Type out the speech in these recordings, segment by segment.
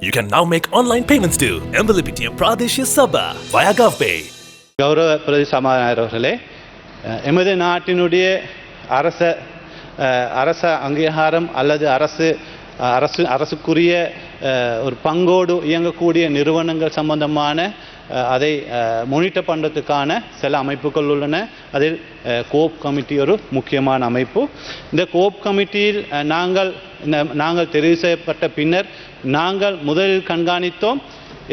You can now make online payments to Embellipitia Pradesh Sabha via GovPay. கௌரவ பிரதி சமாதானர் அவர்களே எமது நாட்டினுடைய அரச அரச அங்கீகாரம் அல்லது அரசு அரசு அரசுக்குரிய ஒரு பங்கோடு இயங்கக்கூடிய நிறுவனங்கள் சம்பந்தமான அதை மொனிட்டர் பண்ணுறதுக்கான சில அமைப்புகள் உள்ளன. அதில் கோப் கமிட்டி ஒரு முக்கியமான அமைப்பு. இந்த கோப் கமிட்டியில் நாங்கள் நாங்கள் தெரிவு செய்யப்பட்ட பின்னர் நாங்கள் முதலில் கண்காணித்தோம்.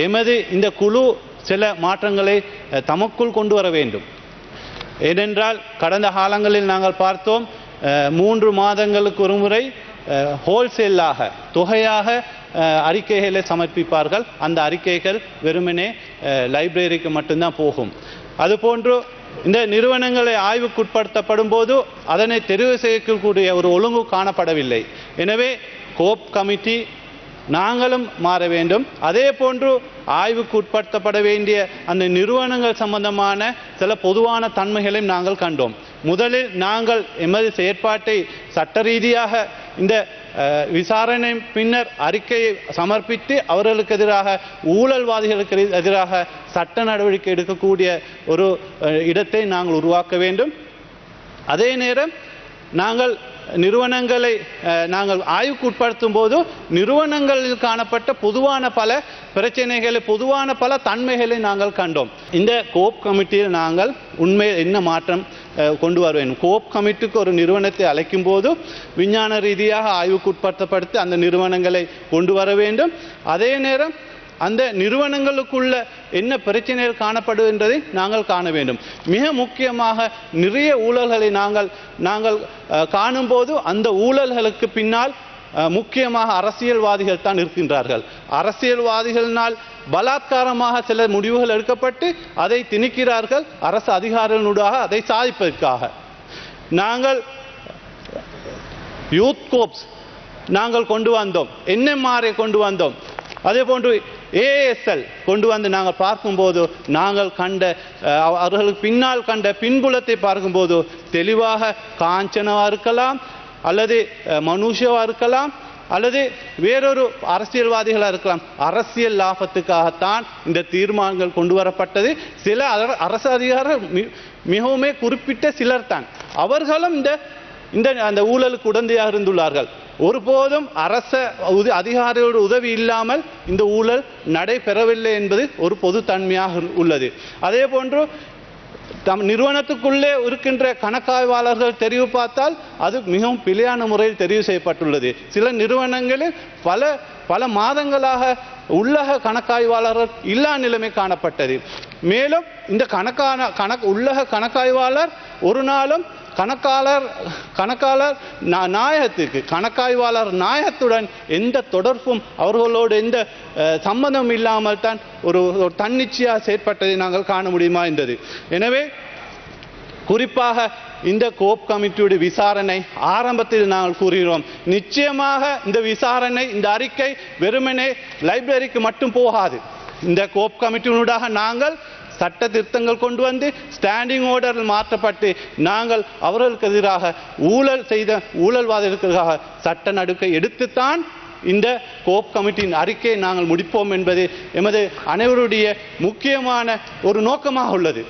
எமது இந்த குழு சில மாற்றங்களை தமக்குள் கொண்டு வர வேண்டும். ஏனென்றால் கடந்த காலங்களில் நாங்கள் பார்த்தோம் மூன்று மாதங்களுக்கு ஒரு முறை ஹோல்சேலாக தொகையாக அறிக்கைகளை சமர்ப்பிப்பார்கள். அந்த அறிக்கைகள் வெறுமனே லைப்ரரிக்கு மட்டும்தான் போகும். அதுபோன்று இந்த நிறுவனங்களை ஆய்வுக்குட்படுத்தப்படும் போது அதனை தெரிவு செய்யக்கூடிய ஒரு ஒழுங்கு காணப்படவில்லை. எனவே கோப் கமிட்டி நாங்களும் மாற வேண்டும். அதே போன்று ஆய்வுக்கு உட்படுத்தப்பட வேண்டிய அந்த நிறுவனங்கள் சம்பந்தமான சில பொதுவான தன்மைகளையும் நாங்கள் கண்டோம். முதலில் நாங்கள் எமது செயற்பாட்டை சட்ட ரீதியாக இந்த விசாரணை பின்னர் அறிக்கையை சமர்ப்பித்து அவர்களுக்கு எதிராக ஊழல்வாதிகளுக்கு எதிராக சட்ட நடவடிக்கை எடுக்கக்கூடிய ஒரு இடத்தை நாங்கள் உருவாக்க வேண்டும். அதே நேரம் நாங்கள் நிறுவனங்களை நாங்கள் ஆய்வுக்கு உட்படுத்தும் போது நிறுவனங்களில் காணப்பட்ட பொதுவான பல பிரச்சனைகளை பொதுவான பல தன்மைகளை நாங்கள் கண்டோம். இந்த கோப் கமிட்டியில் நாங்கள் உண்மையில் என்ன மாற்றம் கொண்டு வர வேண்டும் கோப் கமிட்டிக்கு ஒரு நிறுவனத்தை அழைக்கும் போது விஞ்ஞான ரீதியாக ஆய்வுக்கு உட்படுத்தப்படுத்தி அந்த நிறுவனங்களை கொண்டு வர வேண்டும் அதே நேரம் அந்த நிறுவனங்களுக்குள்ள என்ன பிரச்சனைகள் காணப்படுகின்றதை நாங்கள் காண வேண்டும் மிக முக்கியமாக நிறைய ஊழல்களை நாங்கள் நாங்கள் காணும்போது அந்த ஊழல்களுக்கு பின்னால் முக்கியமாக அரசியல்வாதிகள் தான் இருக்கின்றார்கள் அரசியல்வாதிகளினால் பலாத்காரமாக சில முடிவுகள் எடுக்கப்பட்டு அதை திணிக்கிறார்கள். அரசு அதிகாரிகளூடாக அதை சாதிப்பதற்காக. நாங்கள் யூத் கோப்ஸ் நாங்கள் கொண்டு வந்தோம். என்எம்ஆரை கொண்டு வந்தோம். அதே போன்று ஏஎஸ்எல் கொண்டு வந்து நாங்கள் பார்க்கும்போது நாங்கள் கண்ட அவர்களுக்கு பின்னால் கண்ட பின்புலத்தை பார்க்கும்போது தெளிவாக காஞ்சனவாக இருக்கலாம் அல்லது மனுஷவாக இருக்கலாம் அல்லது வேறொரு அரசியல்வாதிகளாக இருக்கலாம். அரசியல் லாபத்துக்காகத்தான் இந்த தீர்மானங்கள் கொண்டு வரப்பட்டது. சில அரசு அதிகாரம் மிகவுமே குறிப்பிட்ட சிலர் தான். அவர்களும் இந்த இந்த அந்த ஊழலுக்கு உடந்தையாக இருந்துள்ளார்கள். ஒருபோதும் அரச உத- அதிகாரியோட உதவி இல்லாமல் இந்த ஊழல் நடைபெறவில்லை என்பது ஒரு பொதுத்தன்மையாக உள்ளது. அதே போன்று தம் நிறுவனத்துக்குள்ளே இருக்கின்ற கணக்காய்வாளர்கள் தெரிவு பார்த்தால் அது மிகவும் பிழையான முறையில் தெரிவு செய்யப்பட்டுள்ளது. சில நிறுவனங்களில் பல பல மாதங்களாக உள்ளக கணக்காய்வாளர்கள் இல்லா நிலைமை காணப்பட்டது. மேலும் இந்த கணக்கான கணக்கு உள்ளக கணக்காய்வாளர் ஒரு நாளும் கணக்காளர் கணக்காளர் நாயகத்துக்கு கணக்காய்வாளர் நாயகத்துடன் எந்த தொடர்பும் அவர்களோடு எந்த அஹ், சம்பந்தம் இல்லாமல் தான் ஒரு தன்னிச்சையாக செயற்பட்டதை நாங்கள் காண முடியுமா என்றது எனவே குறிப்பாக இந்த கோப் கமிட்டியுடைய விசாரணை ஆரம்பத்தில் நாங்கள் கூறுகிறோம். நிச்சயமாக இந்த விசாரணை இந்த அறிக்கை வெறுமனே லைப்ரரிக்கு மட்டும் போகாது. இந்த கோப் கமிட்டியினூடாக நாங்கள் சட்ட திருத்தங்கள் கொண்டு வந்து ஸ்டாண்டிங் ஆர்டரில் மாற்றப்பட்டு நாங்கள் அவர்களுக்கு எதிராக ஊழல் செய்த ஊழல்வாதிகளுக்கு எதிராக சட்ட நடுக்கை எடுத்துத்தான் இந்த கோப் கமிட்டியின் அறிக்கையை நாங்கள் முடிப்போம் என்பது எமது அனைவருடைய முக்கியமான ஒரு நோக்கமாக உள்ளது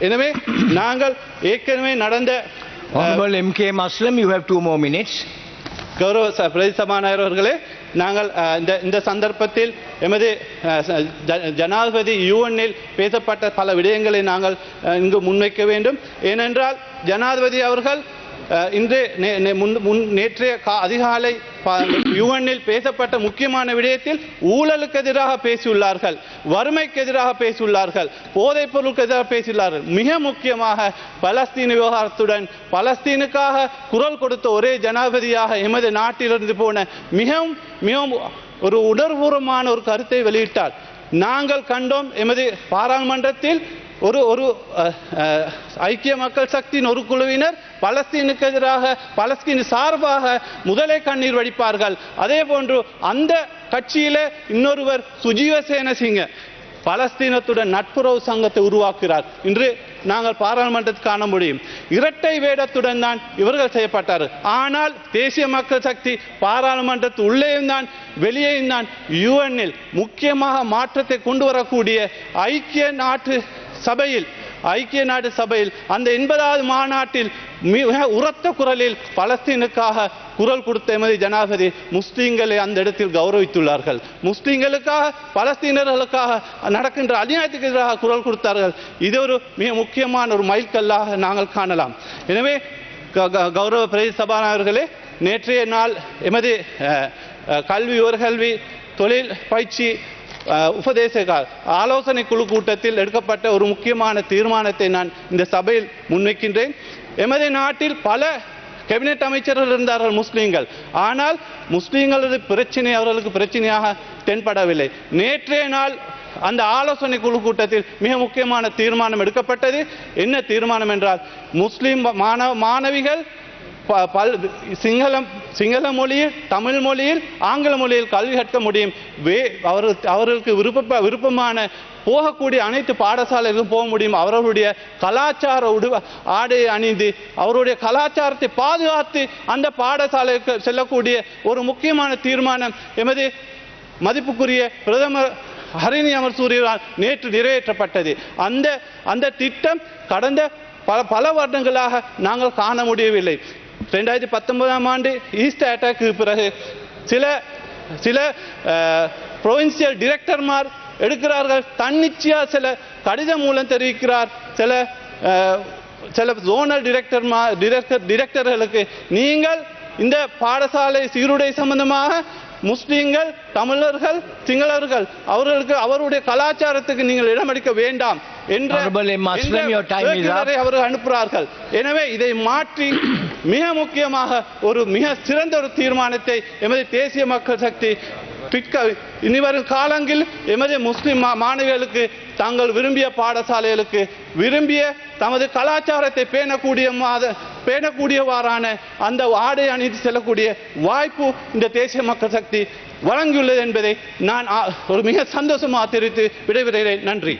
எனவே நாங்கள் ஏற்கனவே நடந்த Muslim, you have two more minutes. கௌரவ பிரதி சபாநாயகர் அவர்களே நாங்கள் இந்த இந்த சந்தர்ப்பத்தில் எமது ஜ- ஜனாதிபதி யூஎன்னில் பேசப்பட்ட பல விடயங்களை நாங்கள் இங்கு முன்வைக்க வேண்டும். ஏனென்றால் ஜனாதிபதி அவர்கள் இன்று நே- முன் நேற்றைய கா- அதிகாலை யுஎன்னில் பேசப்பட்ட முக்கியமான விடயத்தில் ஊழலுக்கு எதிராக பேசியுள்ளார்கள் வறுமைக்கு எதிராக பேசியுள்ளார்கள் போதைப் பொருளுக்கு எதிராக பேசியுள்ளார்கள். மிக முக்கியமாக பலஸ்தீன விவகாரத்துடன் பலஸ்தீனுக்காக குரல் கொடுத்த ஒரே ஜனாதிபதியாக எமது நாட்டிலிருந்து போன மிகவும் மிகவும் ஒரு உணர்வுபூர்வமான ஒரு கருத்தை வெளியிட்டார் நாங்கள் கண்டோம் எமது பாராளுமன்றத்தில் ஒரு ஒரு ஐக்கிய மக்கள் சக்தியின் ஒரு குழுவினர் பலஸ்தீனுக்கு எதிராக பலஸ்தீன் சார்பாக முதலே கண்ணீர் வடிப்பார்கள். அதே போன்று அந்த கட்சியில இன்னொருவர் சுஜீவ சேனசிங்க பலஸ்தீனத்துடன் நட்புறவு சங்கத்தை உருவாக்குகிறார். இன்று நாங்கள் பாராளுமன்றத்தில் காண முடியும். இரட்டை வேடத்துடன் தான் இவர்கள் செய்யப்பட்டார் ஆனால் தேசிய மக்கள் சக்தி பாராளுமன்றத்து உள்ளேயும் தான் வெளியேயும் தான் யுஎன்னில் முக்கியமாக மாற்றத்தை கொண்டு வரக்கூடிய ஐக்கிய நாட்டு சபையில் ஐக்கிய நாடு சபையில் அந்த எண்பதாவது மாநாட்டில் மிக உரத்த குரலில் பலஸ்தீனுக்காக குரல் கொடுத்த எமது ஜனாதிபதி முஸ்லீம்களை அந்த இடத்தில் கௌரவித்துள்ளார்கள். முஸ்லீம்களுக்காக பலஸ்தீனர்களுக்காக நடக்கின்ற அநியாயத்துக்கு எதிராக குரல் கொடுத்தார்கள். இது ஒரு மிக முக்கியமான ஒரு மைல்கல்லாக நாங்கள் காணலாம். எனவே க- க- கௌரவ பிரதி சபாநாயகர்களே நேற்றைய நாள் எமது கல்வி உயர்கல்வி தொழில் பயிற்சி உபதேசக ஆலோசனை குழு கூட்டத்தில் எடுக்கப்பட்ட ஒரு முக்கியமான தீர்மானத்தை நான் இந்த சபையில் முன்வைக்கின்றேன். எமது நாட்டில் பல கேபினெட் அமைச்சர்கள் இருந்தார்கள் முஸ்லீம்கள். ஆனால் முஸ்லீம்களது பிரச்சனை அவர்களுக்கு பிரச்சனையாக தென்படவில்லை. நேற்றைய நாள் அந்த ஆலோசனை குழு கூட்டத்தில் மிக முக்கியமான தீர்மானம் எடுக்கப்பட்டது. என்ன தீர்மானம் என்றால் முஸ்லீம் மாணவ மாணவிகள் பல் சிங்களம் சிங்கள மொழியில் தமிழ் மொழியில் ஆங்கில மொழியில் கல்வி கற்க முடியும். வே அவர்கள் அவர்களுக்கு விருப்ப விருப்பமான போகக்கூடிய அனைத்து பாடசாலைகளுக்கும் போக முடியும். அவர்களுடைய கலாச்சார உடுவ ஆடையை அணிந்து அவருடைய கலாச்சாரத்தை பாதுகாத்து அந்த பாடசாலைக்கு செல்லக்கூடிய ஒரு முக்கியமான தீர்மானம் எமது மதிப்புக்குரிய பிரதமர் ஹரிணி அமர் சூரியரால் நேற்று நிறைவேற்றப்பட்டது. அந்த அந்த திட்டம் கடந்த பல பல வருடங்களாக நாங்கள் காண முடியவில்லை. ரெண்டாயிரத்தி பத்தொன்பதாம் ஆண்டு ஈஸ்ட் அட்டாக்கு பிறகு சில சில ப்ரொவின்சியல் டிரெக்டர்மார் எடுக்கிறார்கள். தன்னிச்சையா சில கடிதம் மூலம் தெரிவிக்கிறார். சில சில ஜோனல் டிரெக்டர்மா டிரெக்டர் டிரெக்டர்களுக்கு நீங்கள் இந்த பாடசாலை சீருடை சம்பந்தமாக முஸ்லிம்கள் தமிழர்கள் சிங்களவர்கள் அவர்களுக்கு அவருடைய கலாச்சாரத்துக்கு நீங்கள் இடமளிக்க வேண்டாம் என்ற அவர்கள் அனுப்புகிறார்கள். எனவே இதை மாற்றி மிக முக்கியமாக ஒரு மிக சிறந்த ஒரு தீர்மானத்தை எமது தேசிய மக்கள் சக்தி பிற்க இனிவரும் காலங்களில் எமது முஸ்லிம் மா- மாணவிகளுக்கு தாங்கள் விரும்பிய பாடசாலைகளுக்கு விரும்பிய தமது கலாச்சாரத்தை பேணக்கூடிய மாத பேணக்கூடியவாறான அந்த ஆடை அணிந்து செல்லக்கூடிய வாய்ப்பு இந்த தேசிய மக்கள் சக்தி வழங்கியுள்ளது என்பதை நான் ஒரு மிக சந்தோஷமாக தெரிவித்து விடைபெறுகிறேன். நன்றி.